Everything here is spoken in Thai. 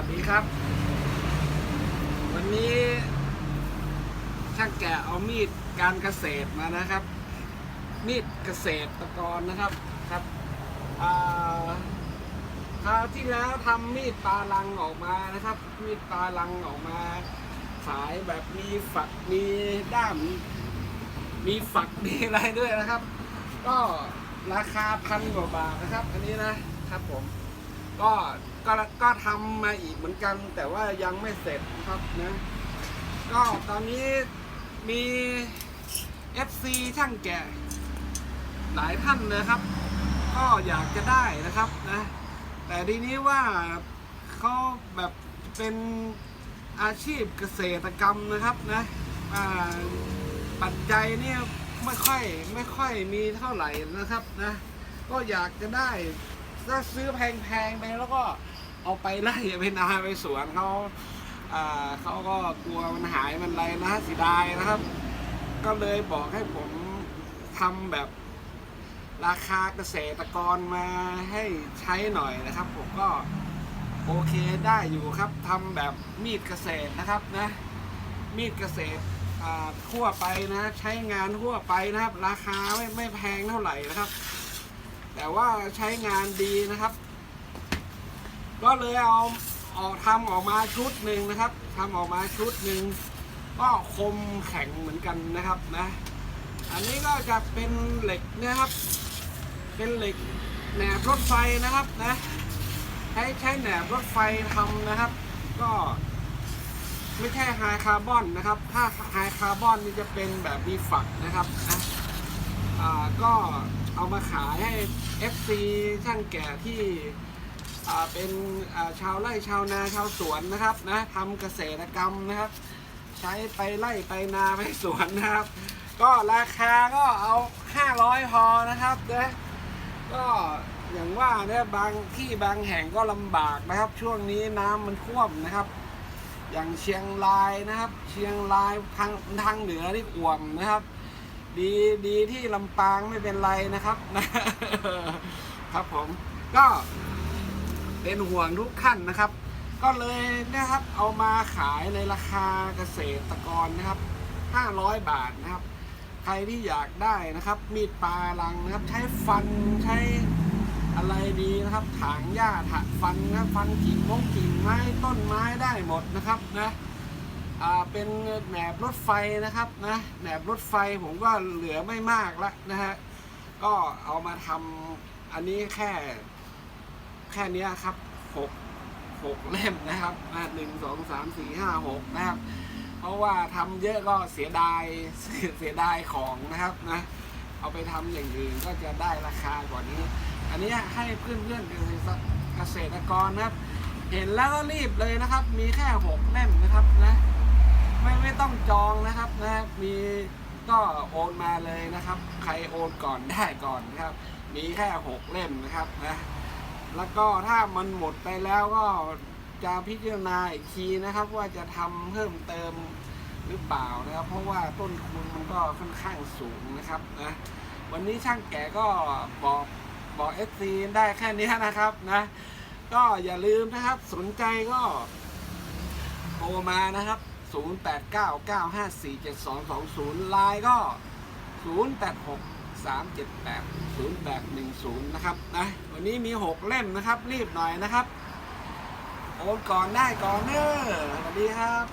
สดีครับ วันนี้ช่างแกะเอามีดการเกษตรมานะครับ มีดเกษตรตะกรนะครับครับอาคราวที่แล้วทำมีดปลาลังออกมานะครับ มีดปลาลังออกมาขายแบบมีฝักมีด้าม มีฝักมีอะไรด้วยนะครับ ก็ราคาพันกว่าบาทนะครับ อันนี้นะครับผม ก็ก็ก็ทำมาอีกเหมือนกัน แต่ว่ายังไม่เสร็จนะครับนะก็ตอนนี้มี FC ช่างแกะหลายท่านนะครับ ก็อยากจะได้นะครับนะแต่ทีนี้ว่าเขาแบบเป็นอาชีพเกษตรกรรมนะครับนะปัจจัยเนี่ยไม่ค่อยไม่ค่อยมีเท่าไหร่นะครับนะก็อยากจะได้ ถ้าซื้อแพงๆไปแล้วก็เอาไปไล่ไปนาไปสวนเขาเขาก็กลัวมันหายมันไรนะเสียดายนะครับ ก็เลยบอกให้ผมทำแบบราคาเกษตรกรมาให้ใช้หน่อยนะครับ ผมก็โอเคได้อยู่ครับทำแบบมีดเกษตรนะครับนะมีดเกษตรทั่วไปนะ ใช้งานทั่วไปนะครับ ราคาไม่ไม่แพงเท่าไหร่นะครับ แต่ว่าใช้งานดีนะครับ ก็เลยเอาออกทำออกมาชุดหนึ่งนะครับทำออกมาชุดหนึ่งก็คมแข็งเหมือนกันนะครับนะ อันนี้ก็จะเป็นเหล็กนะครับ เป็นเหล็กแหนบรถไฟนะครับนะใช้ใช้แหนบรถไฟทำนะครับ ก็ไม่ใช่ไฮคาร์บอนนะครับ ถ้าไฮคาร์บอนนี่จะเป็นแบบมีฝักนะครับนะอ่าก็ เอามาขายให้ FC ช่างแก่ที่เป็นชาวไร่ชาวนาชาวสวนนะครับนะทำเกษตรกรรมนะครับ ใช้ไปไร่ไปนาไปสวนนะครับ ก็ราคาก็เอา 500 พอนะครับนะก็อย่างว่าเนี่ยบางที่บางแห่งก็ลำบากนะครับ ช่วงนี้น้ำมันท่วมนะครับ อย่างเชียงรายนะครับ เชียงรายทางทางเหนือนี่อ่วมนะครับ ดีดีที่ลำปางไม่เป็นไรนะครับนะครับผมก็เป็นห่วงทุกขั้นนะครับ ก็เลยนะครับเอามาขายในราคาเกษตรกรนะครับ 500 บาทนะครับ ใครที่อยากได้นะครับ มีดปลาลังนะครับ ใช้ฟันใช้อะไรดีนะครับ ถางหญ้าถางฟันนะฟันกิ่งมงกิ่งไม้ต้นไม้ได้หมดนะครับนะ เป็นแหนบรถไฟนะครับนะแหนบรถไฟผมก็เหลือไม่มากละนะฮะก็เอามาทำอันนี้แค่แค่นี้ครับหกหกเล่มนะครับหนึ่งสองสามสี่ห้าหกนะครับ เพราะว่าทำเยอะก็เสียดายเสียดายของนะครับนะเอาไปทำอย่างอื่นก็จะได้ราคากว่านี้ อันนี้ให้เพื่อนเพื่อนเกษตรกรนะครับ เห็นแล้วก็รีบเลยนะครับ มีแค่หกเล่มนะครับนะ ไม่ไม่ต้องจองนะครับนะมีก็โอนมาเลยนะครับ ใครโอนก่อนได้ก่อนนะครับ มีแค่หกเล่มนะครับนะแล้วก็ถ้ามันหมดไปแล้วก็จะพิจารณาอีกทีนะครับ ว่าจะทำเพิ่มเติมหรือเปล่านะครับ เพราะว่าต้นทุนมันก็ค่อนข้างสูงนะครับนะวันนี้ช่างแก่ก็บอกบอกเอซีได้แค่นี้นะครับนะ ก็อย่าลืมนะครับสนใจก็โทรมานะครับ 0899547220 ลายก็ 0863780810 นะครับนะวันนี้มี 6 เล่มนะครับ รีบหน่อยนะครับ โอนก่อนได้ก่อนเนอะสวัสดีครับ